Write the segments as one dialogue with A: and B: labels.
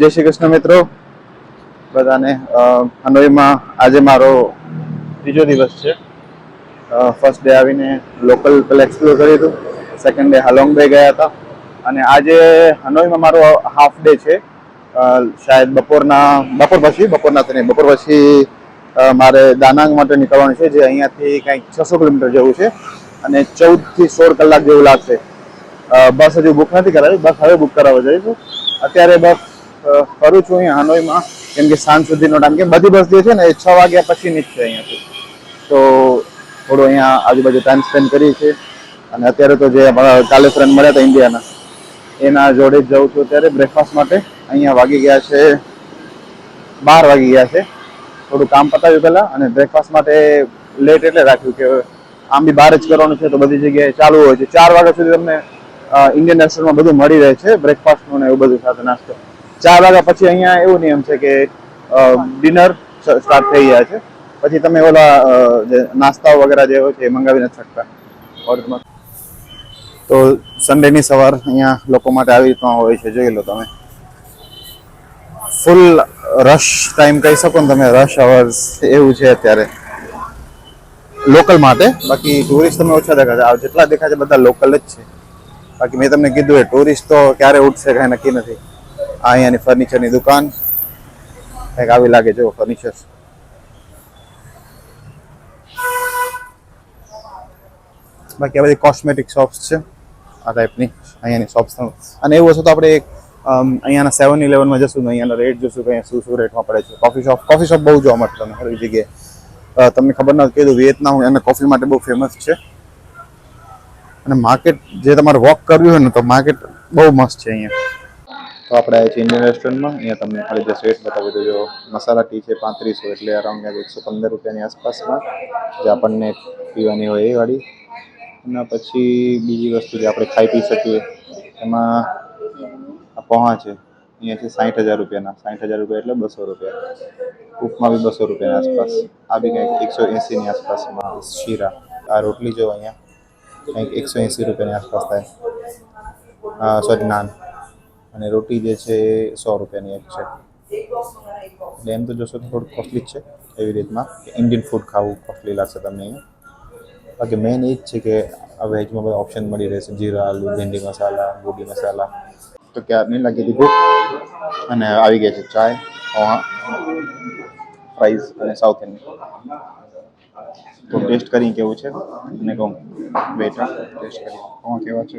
A: જય શ્રી કૃષ્ણ મિત્રો. બધાને હનોઈમાં આજે મારો ત્રીજો દિવસ છે. ફર્સ્ટ ડે આવીને લોકલ પેલા એક્સપ્લોર કર્યું હતું. સેકન્ડ ડે હાલોંગ બે ગયા હતા. અને આજે હનોઈમાં મારો હાફ ડે છે. શાયદ બપોરના, બપોર પછી, બપોરના તો નહીં, બપોર પછી મારે દાનાંગ માટે નીકળવાનું છે, જે અહીંયાથી કંઈક છસો કિલોમીટર જેવું છે. અને ચૌદથી સોળ કલાક જેવું લાગશે. બસ હજુ બુક નથી કરાવી, બસ હવે બુક કરાવવા જઈશું. અત્યારે બસ ફરું છું અહીંયા હનોઈમાં, કેમ કે સાંજ સુધીનો ટાઈમ કેમ બધી બસ જે છે ને એ છ વાગ્યા પછી જ છે અહીંયાથી તો થોડું અહીંયા આજુબાજુ ટાઈમ સ્પેન્ડ કરીએ છીએ. અને અત્યારે તો જે અમારા કાલે ફ્રેન્ડ મળ્યા હતા ઇન્ડિયાના, એના જોડે જ જાઉં છું અત્યારે બ્રેકફાસ્ટ માટે. અહીંયા વાગી ગયા છે, બાર વાગી ગયા છે. થોડું કામ પતાવ્યું પહેલાં અને બ્રેકફાસ્ટ માટે લેટ એટલે રાખ્યું કે આમ બી બહાર જ કરવાનું છે તો બધી જગ્યાએ ચાલુ હોય છે. ચાર વાગ્યા સુધી તમને ઇન્ડિયન રેસ્ટોરન્ટમાં બધું મળી રહે છે બ્રેકફાસ્ટનું ને એવું બધું સાથે નાસ્તો. ચાર વાગ્યા પછી અહીંયા એવું નિયમ છે કે ડિનર સ્ટાર્ટ થઈ ગયા છે. પછી તમે ઓલા જે નાસ્તાઓ વગેરે જે હોય છે એ મંગાવી નથી શકતા. ઓર્ડરમાં તો સન્ડેની સવાર અહીંયા લોકો માટે આવી રીતના હોય છે. જોઈ લો તમે. ફૂલ રશ ટાઈમ કહી શકો ને તમે રશ અવર્સ એવું છે અત્યારે. લોકલ માટે. બાકી ટુરિસ્ટ તમે ઓછા દેખાશે જેટલા દેખાય છે બધા લોકલ જ છે. બાકી મેં તમને કીધું એ ટુરિસ્ટ તો ક્યારે ઉઠશે કાંઈ નક્કી નથી. આ અહીંયાની ફર્નિચરની દુકાન. કંઈક આવી લાગે જો ફર્નિચર બાકી આ બધી કોસ્મેટિક શોપ્સ છે, આ ટાઈપની અહીંયાની શોપ્સ અને એવું હશે તો આપણે એક અહીંયાના સેવન ઇલેવનમાં જશું ને અહીંયાના રેટ જોશું કે અહીંયા શું શું રેટમાં પડે છે. કોફી શોપ કોફી શોપ બહુ જોવા મળશે તમને હર જગ્યાએ. તમને ખબર ન કીધું વિયેતનામ અને કોફી માટે બહુ ફેમસ છે. અને માર્કેટ જે તમારે વોક કરવી હોય ને તો માર્કેટ બહુ મસ્ત છે અહીંયા. તો આપણે આવ્યા છીએ ઇન્ડિયન રેસ્ટોરન્ટમાં અહીંયા તમને ખાલી જે રેટ બતાવી દો જો મસાલા ટી છે, પાંત્રીસો એટલે અરાઉન્ડ એકસો પંદર રૂપિયાની આસપાસમાં. જે આપણને પીવાની હોય એ વાળી. અને પછી બીજી વસ્તુ જે આપણે ખાઈ પી શકીએ, એમાં આ પોહા છે. અહીંયાથી સાઠ હજાર રૂપિયાના. સાઠ હજાર રૂપિયા એટલે બસો રૂપિયા. ઉપમા બી બસો રૂપિયાની આસપાસ. આ બી કંઈક એકસો એંસીની આસપાસમાં શીરા. આ રોટલી જો અહીંયા કંઈક એકસો એંસી રૂપિયાની આસપાસ થાય. સોરી નાન. અને રોટી જે છે એ સો રૂપિયાની એક છે. એટલે એમ તો જોશો તો થોડું કોસ્ટલી જ છે એવી રીતના ઇન્ડિયન ફૂડ ખાવું કોસ્ટલી લાગશે તમને અહીંયા. બાકી મેઇન એ જ છે કે આ વેજમાં બધા ઓપ્શન મળી રહેશે જીરા, આલુ, ભીંડી મસાલા, ગોબી મસાલા. તો ક્યારની લાગી ભૂખ? અને આવી ગયા છે ચાય, પોહા ફ્રાઈઝ અને સાઉથ ઇન્ડિયન તો ટેસ્ટ કરી કેવું છે? અને કહું વેટર ટેસ્ટ કરી પોહા કેવા છે?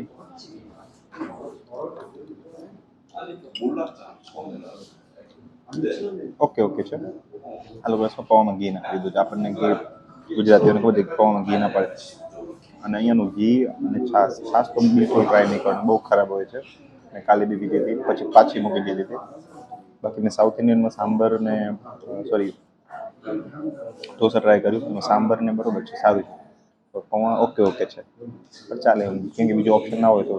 A: ઓકે ઓકે છે આ લોકો શું પવામાં ઘી નાખી દીધું છે આપણને ઘી ગુજરાતીઓને ખબર છે ઘી ના પડે અને અહીંયાનું ઘી અને છાશ છાશ તો બિલકુલ ટ્રાય નહીં કરવાનું બહુ ખરાબ હોય છે મેં કાલે બી પીધી હતી પછી પાછી મૂકી દીધી હતી બાકી મેં સાઉથ ઇન્ડિયનમાં સાંભર ને સોરી ઢોસા ટ્રાય કર્યું એમાં સાંભર ને બરોબર છે સારું છે તો પૌવા ઓકે ઓકે છે પણ ચાલે કેમ કે બીજો ઓપ્શન ના હોય તો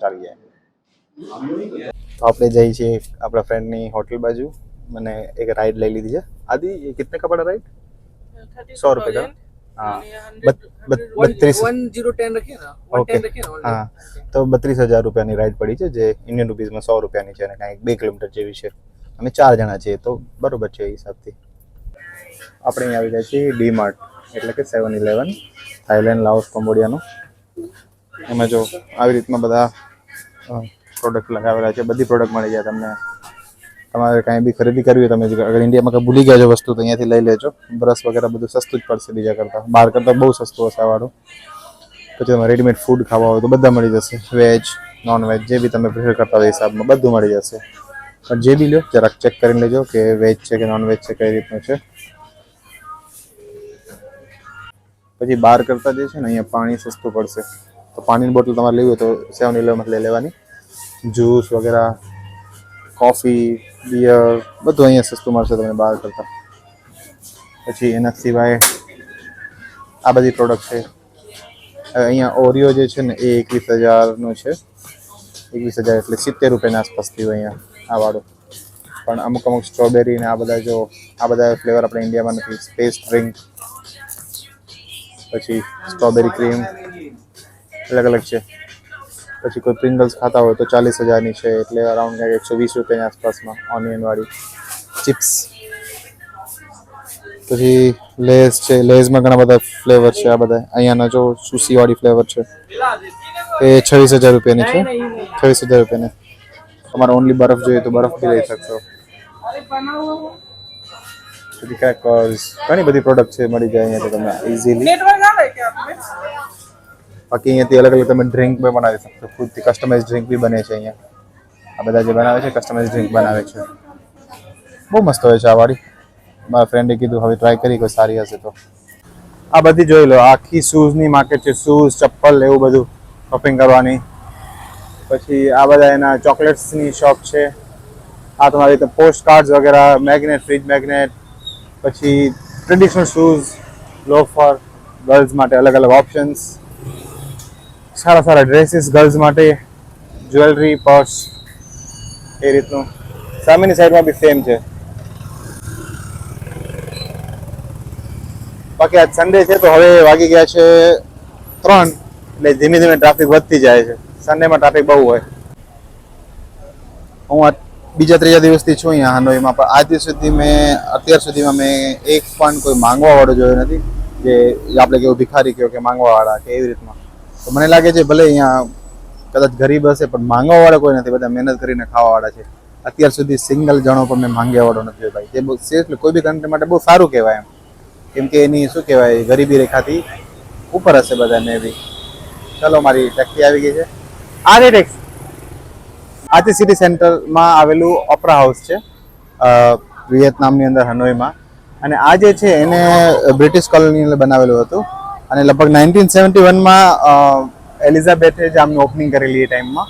A: ચાલી જાય તો આપણે જઈએ છીએ આપણા ફ્રેન્ડની હોટલ બાજુ. મને એક રાઈડ લઈ લીધી છે. આદિ
B: એ કિતને કપડા રાઈડ
A: સો
B: રૂપિયા હા. બત્રીસ. ઓકે
A: હા. તો બત્રીસ હજાર રૂપિયાની રાઈડ પડી છે જે ઇન્ડિયન રૂપીઝમાં સો રૂપિયાની છે અને કાંઈક બે કિલોમીટર જેવી છે. અમે ચાર જણા છીએ તો બરોબર છે એ હિસાબથી. આપણે અહીં આવી ગયા છીએ ડી માર્ટ એટલે કે સેવન ઇલેવન થાઈલેન્ડ લાઓસ કોમ્બોડિયાનું એમાં જો આવી રીતના બધા પ્રોડક્ટ લગાવેલા છે, બધી પ્રોડક્ટ મળી જાય તમને. તમારે કાંઈ બી ખરીદી કરવી હોય, તમે અગર ઇન્ડિયામાં કંઈ ભૂલી ગયા છો વસ્તુ, તો અહીંયાથી લઈ લેજો. બ્રશ વગેરે બધું સસ્તું જ પડશે બીજા કરતાં. બહાર કરતાં બહુ સસ્તું હશે વાળું. પછી તમે રેડીમેડ ફૂડ ખાવા હોય તો બધા મળી જશે. વેજ નોન વેજ જે બી તમે પ્રિફર કરતા હોય હિસાબમાં બધું મળી જશે. પણ જે બી લો, જરાક ચેક કરીને લેજો કે વેજ છે કે નોન વેજ છે, કઈ રીતનું છે. પછી બહાર કરતાં જે છે ને, અહીંયા પાણી સસ્તું પડશે. તો પાણીની બોટલ તમારે લેવી હોય તો સેવન ઇલેવન લઈ લેવાની. જ્યુસ વગેરે કોફી બિયર બધું અહીંયા સસ્તું મળશે તમને બહાર કરતાં પછી એના સિવાય આ બધી પ્રોડક્ટ છે હવે અહીંયા ઓરિયો જે છે ને એ એકવીસ હજારનું છે એકવીસ હજાર એટલે સિત્તેર રૂપિયાના આસપાસ થયું અહીંયા આ વાળું પણ અમુક અમુક સ્ટ્રોબેરી ને આ બધા જો આ બધા ફ્લેવર આપણે ઇન્ડિયામાં નથી સ્પેસ ડ્રિંક પછી સ્ટ્રોબેરી ક્રીમ અલગ અલગ છે પછી કોઈ પ્રિંગલ્સ ખાતા હોય તો ચાલીસ હજારની છે એટલે અરાઉન્ડ કંઈક એકસો વીસ રૂપિયાની આસપાસમાં ઓનિયનવાળી ચિપ્સ પછી લેઝ છે લેઝમાં ઘણા બધા ફ્લેવર છે, આ બધા. અહીંયાના જો સુશીવાળી ફ્લેવર છે. એ છવ્વીસ હજાર રૂપિયાની છે. છવ્વીસ હજાર રૂપિયાની. તમારે ઓનલી બરફ જોઈએ તો બરફ બી લઈ શકશો. પછી ઘણી બધી પ્રોડક્ટ છે મળી જાય અહીંયા તો તમને ઇઝીલી બાકી અહીંયાથી અલગ અલગ તમે ડ્રિંક પણ બનાવી શકશો ખુદથી કસ્ટમાઇઝ ડ્રિંક બી બને છે અહીંયા. આ બધા જે બનાવે છે કસ્ટમાઇઝ ડ્રિંક બનાવે છે. બહુ મસ્ત હોય છે આ વાળી. મારા ફ્રેન્ડે કીધું, હવે ટ્રાય કરી કોઈ સારી હશે તો. આ બધી જોઈ લો, આખી શૂઝની માર્કેટ છે શૂઝ ચપ્પલ, એવું બધું શોપિંગ કરવાની. પછી આ બધા એના ચોકલેટ્સની શોપ છે. આ તમારી રીતે પોસ્ટ કાર્ડ્સ વગેરે મેગ્નેટ ફ્રીજ મેગ્નેટ પછી ટ્રેડિશનલ શૂઝ લોફર ગર્લ્સ માટે અલગ અલગ ઓપ્શન્સ સારા સારા ડ્રેસીસ ગર્લ્સ માટે જ્વેલરી પર્સ એ રીતનું. સામેની સાઈડમાં બી સેમ છે. બાકી આજ સન્ડે છે તો હવે વાગી ગયા છે ત્રણ, એટલે ધીમે ધીમે ટ્રાફિક વધતી જાય છે. સન્ડેમાં ટ્રાફિક બહુ હોય. હું બીજા ત્રીજા દિવસથી છું અહીંયા હાનોઈમાં, પણ આજ સુધી મેં, અત્યાર સુધીમાં મેં એક પણ કોઈ માંગવા વાળો જોયો નથી, જે આપણે કેવું ભિખારી કહો કે માંગવાવાળા કે એવી રીતના. તો મને લાગે છે ભલે અહીંયા કદાચ ગરીબ હશે પણ માંગવા વાળા કોઈ નથી. બધા મહેનત કરીને ખાવા વાળા છે. અત્યાર સુધી સિંગલ જણો પણ મેં માંગ્યા વાળો નથી ભાઈ. જે બહુ એટલે કોઈ બી કન્ટ્રી માટે બહુ સારું કહેવાય એમ. કેમ કે એની શું કહેવાય ગરીબી રેખાથી ઉપર હશે બધા મે બી. ચલો મારી ટેક્સી આવી ગઈ છે. આ રે ટેક્સી આથી સિટી સેન્ટરમાં આવેલું ઓપરા હાઉસ છે વિયેતનામની અંદર હનોઈમાં. અને આ જે છે એને બ્રિટિશ કોલોની બનાવેલું હતું. અને લગભગ નાઇન્ટીન સેવન્ટી વનમાં એલિઝાબેથે જ આમનું ઓપનિંગ કરેલી એ ટાઈમમાં.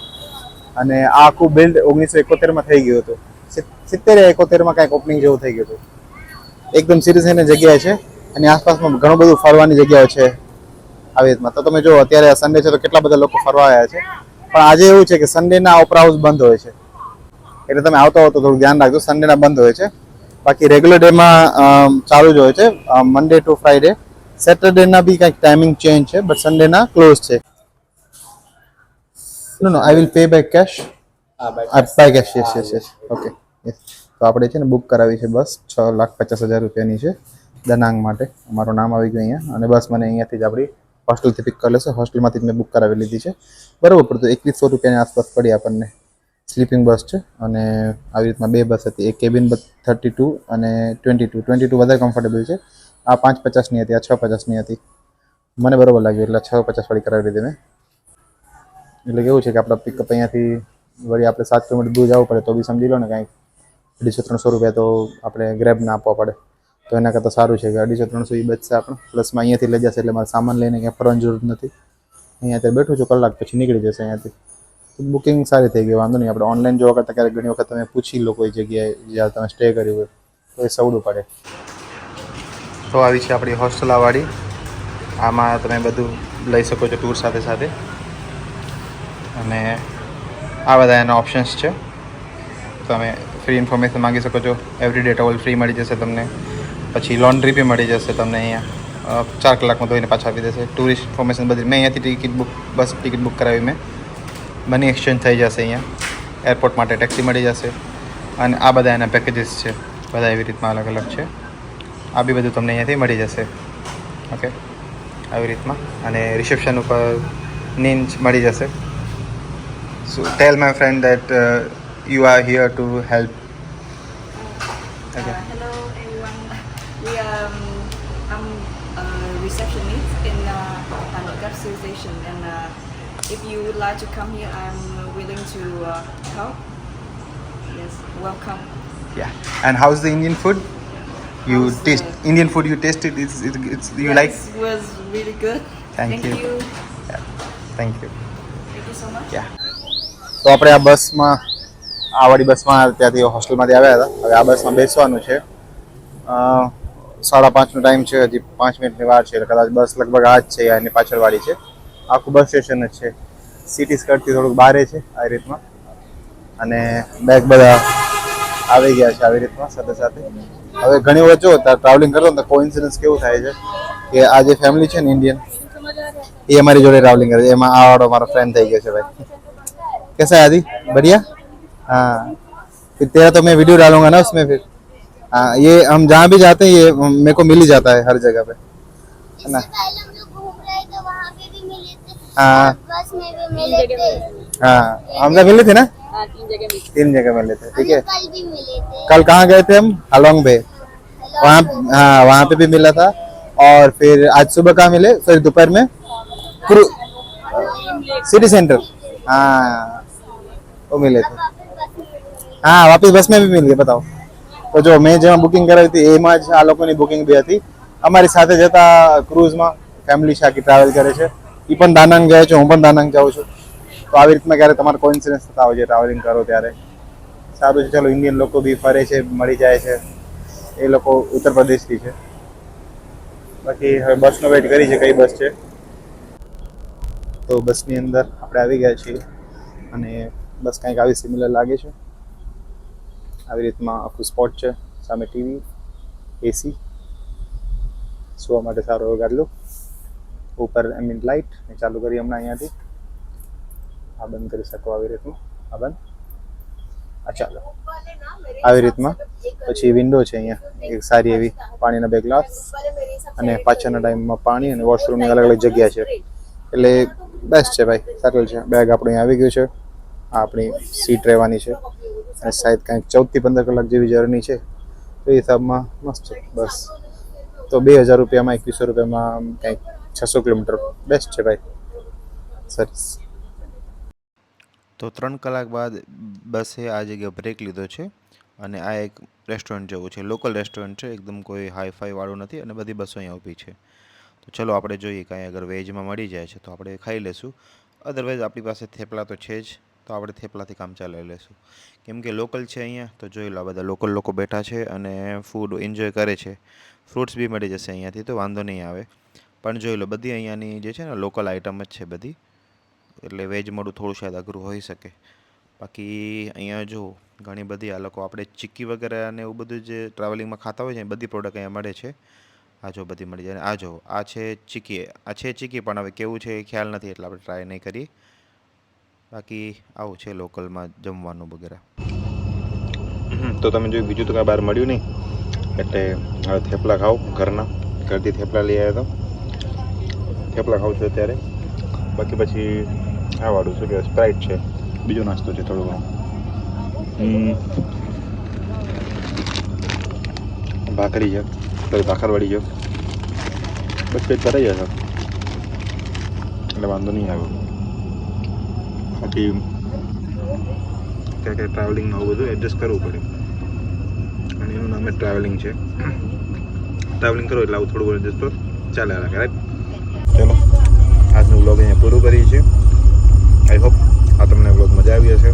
A: અને આ આખું બિલ્ડ ઓગણીસો એકોતેરમાં થઈ ગયું હતું. સિત્તેર એકોતેરમાં કાંઈક ઓપનિંગ જેવું થઈ ગયું હતું. એકદમ સિરીઝ એની જગ્યા છે. અને આસપાસમાં ઘણું બધું ફરવાની જગ્યાઓ છે આવી રીતમાં. તો તમે જો, અત્યારે સન્ડે છે તો કેટલા બધા લોકો ફરવા આવ્યા છે. પણ આજે એવું છે કે સન્ડેના ઓપરા હાઉસ બંધ હોય છે. એટલે તમે આવતા હો તો થોડું ધ્યાન રાખજો. સન્ડેના બંધ હોય છે. બાકી રેગ્યુલર ડેમાં ચાલુ જ હોય છે. મંડે ટુ ફ્રાઈડે સેટરડેના બી કંઈક ટાઈમિંગ ચેન્જ છે બટ સન્ડેના ક્લોઝ છે. No no I will pay by cash by cash yes yes yes okay yes તો આપણે છે ને બુક કરાવી છે બસ છ લાખ પચાસ હજાર રૂપિયાની છે દનાંગ માટે. અમારું નામ આવી ગયું અહીંયા અને બસ મને અહીંયાથી જ આપણી હોસ્ટેલથી પિક કરી લેશે. હોસ્ટેલમાંથી જ મેં બુક કરાવી લીધી છે. બરાબર પડતું એકવીસો રૂપિયાની આસપાસ પડી આપણને. સ્લીપિંગ બસ છે અને આવી રીતના બે બસ હતી. એક કેબિન બસ થર્ટી ટુ અને ટ્વેન્ટી ટુ ટ્વેન્ટી ટુ વધારે કમ્ફર્ટેબલ છે. આ પાંચ પચાસની હતી, આ છ પચાસની હતી. મને બરાબર લાગ્યું, એટલે છ પચાસવાળી કરાવી દીધી મેં. એટલે કેવું છે કે આપણા પિકઅપ અહીંયાથી વળી આપણે સાત કિલોમીટર દૂર જવું પડે, તો બી સમજી લો ને કાંઈક. અઢીસો, ત્રણસો રૂપિયા તો આપણે ગ્રેબને આપવા પડે. તો એના કરતાં સારું છે કે અઢીસો, ત્રણસો એ બચશે આપણે. પ્લસમાં અહીંયાથી લઈ જશે એટલે મારે સામાન લઈને ક્યાંય ફરવાની જરૂર નથી. અહીંયા અત્યારે બેઠું છું, કલાક પછી નીકળી જશે અહીંયાથી. બુકિંગ સારી થઈ ગઈ, વાંધો નહીં. આપણે ઓનલાઈન જોવા કરતાં ક્યારેક ઘણી વખત તમે પૂછી લો કોઈ જગ્યાએ જ્યાં તમે સ્ટે કર્યું હોય, તો એ સવડું પડે. તો આવી છે આપણી હોસ્ટેલાવાળી આમાં તમે બધું લઈ શકો છો ટૂર સાથે સાથે. અને આ બધા એના ઓપ્શન્સ છે. તમે ફ્રી ઇન્ફોર્મેશન માંગી શકો છો. એવરી ડે ટોવલ ફ્રી મળી જશે તમને. પછી લોન્ડ્રી બી મળી જશે તમને અહીંયા. ચાર કલાકમાં ધોઈને પાછા આપી દેશે. ટુરિસ્ટ ઇન્ફોર્મેશન બધી મેં અહીંયાથી ticket book bus ticket book કરાવી મેં. મની એક્સચેન્જ થઈ જશે અહીંયા. એરપોર્ટ માટે ટેક્સી મળી જશે. અને આ બધા એના પેકેજીસ છે. બધા એવી રીતના અલગ અલગ છે. આ બી બધું તમને અહીંયાથી મળી જશે ઓકે આવી રીતના અને રિસેપ્શન ઉપર નીંદ મળી જશે uh.
B: Uh, um receptionist in uh, Station and uh, if you would like to come here, I'm willing to uh, help. Yes, welcome.
A: Yeah. And how's the Indian food? You
B: How's
A: taste Indian food. You tasted. It's it, it's you like.
B: It was really good.
A: Thank you.
B: you.
A: Yeah. Thank you.
B: Thank you so much.
A: Yeah. તો આપણે આ બસમાં આ વાળી બસમાં ત્યાંથી હોસ્ટેલમાંથી આવ્યા હતા હવે આ બસમાં બેસવાનું છે સાડા પાંચનો ટાઈમ છે હજી પાંચ મિનિટની વાર છે એટલે કદાચ બસ લગભગ આ જ છે એની પાછળવાળી છે આખું બસ સ્ટેશન જ છે સિટી સ્કર્ટથી થોડુંક બારે છે આ રીતમાં અને બેગ બધા આવી ગયા છે આવી રીતમાં સાથે સાથે હવે ઘણી વખત જો ટ્રાવેલિંગ કરતો ને તો કોઇન્સિડન્સ કેવું થાય છે કે આ જે ફેમિલી છે ને ઇન્ડિયન એ અમારી જોડે ટ્રાવેલિંગ કરે છે એમાં આ વાળો મારો ફ્રેન્ડ થઈ ગયો છે ભાઈ कैसा है आदि बढ़िया हाँ फिर तेरा तो मैं वीडियो डालूंगा ना उसमें फिर हाँ ये हम जहाँ भी जाते हैं ये मेरे को मिल ही जाता है हर जगह पे है ना
C: इससे पहले हम लोग घूम रहे थे वहाँ पे भी मिले थे
A: हाँ
C: बस में भी मिले थे
A: हाँ हम सब मिले थे ना
B: हाँ तीन जगह भी
A: तीन जगह मिले थे ठीक है
C: कल भी मिले थे
A: कल कहाँ गए थे हम हलोंग बे वहाँ हाँ वहाँ पे भी मिला था और फिर आज सुबह कहाँ मिले फिर दोपहर में क्रू सिटी सेंटर हाँ वो मिले थे હા વાપસ બસમાં બી મિલ ગયા બતાવો તો જો મેં જેમાં બુકિંગ કરાવી હતી એમાં જ આ લોકોની બુકિંગ બી હતી અમારી સાથે જતા ક્રૂઝમાં ફેમિલી શાકી ટ્રાવેલ કરે છે એ પણ દાનાંગ જાય છે હું પણ દાનાંગ જાઉં છું તો આવી રીતના ક્યારે તમારે કોઇન્સિડન્સ થતા હોય છે? ટ્રાવેલિંગ કરો ત્યારે? સારું છે, ચાલો ઇન્ડિયન લોકો બી ફરે છે, મળી જાય છે. એ લોકો ઉત્તર પ્રદેશથી છે. બાકી હવે બસનો વેઇટ કરી છે, કઈ બસ છે? તો બસની અંદર આપણે આવી ગયા છીએ અને બસ કંઈક આવી સિમિલર લાગે છે. આવી રીતમાં આખું સ્પોટ છે, સામે ટીવી એસી સુવા માટે સારો એવો ગાડલો. ઉપર મીન લાઇટ ચાલુ કરી હમણાં અહીંયાથી. આ બંધ કરી શકો આવી રીતનું? આ બંધ? આ ચાલો. આવી રીતમાં? પછી વિન્ડો છે અહીંયા, એક સારી એવી પાણીના બે ગ્લાસ અને પાછળના ટાઈમમાં પાણી અને વોશરૂમની અલગ અલગ જગ્યા છે. એટલે બેસ્ટ છે ભાઈ સેટલ છે. બેગ આપણે આવી ગયું છે. આ આપણી સીટ રહેવાની છે. અને સાહેબ કંઈક ચૌદથી પંદર કલાક જેવી જર્ની છે. તો એ હિસાબમાં મસ્ત છે, બસ. તો બે હજાર રૂપિયામાં, એકવીસો રૂપિયામાં કંઈક છસો કિલોમીટર બેસ્ટ છે ભાઈ. સરસ
D: તો ત્રણ કલાક બાદ બસે આ જગ્યાએ બ્રેક લીધો છે અને આ એક રેસ્ટોરન્ટ જેવું છે. લોકલ રેસ્ટોરન્ટ છે, એકદમ કોઈ હાઈફાઈ વાળું નથી અને બધી બસો અહીંયા ઊભી છે. તો ચલો આપણે જોઈએ કાંઈ અગર વેજમાં મળી જાય છે તો આપણે ખાઈ લેશું. અદરવાઇઝ આપણી પાસે થેપલા તો છે જ, તો આપણે થેપલાથી કામ ચલાવી લેશું. કેમ કે લોકલ છે અહીંયા, તો જોઈ લો બધા લોકલ લોકો બેઠા છે અને ફૂડ એન્જોય કરે છે. ફ્રૂટ્સ બી મળી જશે અહીંયાથી, તો વાંધો નહીં આવે. પણ જોઈ લો બધી અહીંયાની જે છે ને લોકલ આઇટમ જ છે બધી. એટલે વેજ મળું થોડું શાયદ અઘરું હોઈ શકે. બાકી અહીંયા જો ઘણી બધી આ લોકો આપણે ચીક્કી વગેરે અને એવું બધું જે ટ્રાવેલિંગમાં ખાતા હોય છે બધી પ્રોડક્ટ અહીંયા મળે છે. આ જો બધી મળી જાય. આ જો, આ છે ચીકી આ છે ચીકી પણ હવે કેવું છે એ ખ્યાલ નથી, એટલે આપણે ટ્રાય નહીં કરીએ. બાકી આવું છે લોકલમાં જમવાનું વગેરે.
A: તો તમે જોયું બીજું તો કાંઈ બહાર મળ્યું નહીં. એટલે હવે થેપલા ખાઓ, ઘરના. ઘરથી થેપલા લઈ આવ્યા તો થેપલા ખાઉં છું અત્યારે? બાકી પછી આ વાળું શું કે સ્પ્રાઇટ છે. બીજો નાસ્તો છે થોડો ઘણો. ભાખરી છે. પછી ભાખરવાડી છે. બસ પેટ ભરાઈ જશે એટલે વાંધો નહીં આવ્યો બાકી ક્યાં ક્યાં ટ્રાવેલિંગમાં આવું બધું એડજસ્ટ કરવું પડે. અને એનું નામ ટ્રાવેલિંગ છે. ટ્રાવેલિંગ કરો એટલે આવું થોડું એડજસ્ટ તો ચાલે રાઈટ આજનું વ્લોગ અહીંયા પૂરું કરીએ છીએ આઈ હોપ આ તમને વ્લોગ મજા આવી હશે.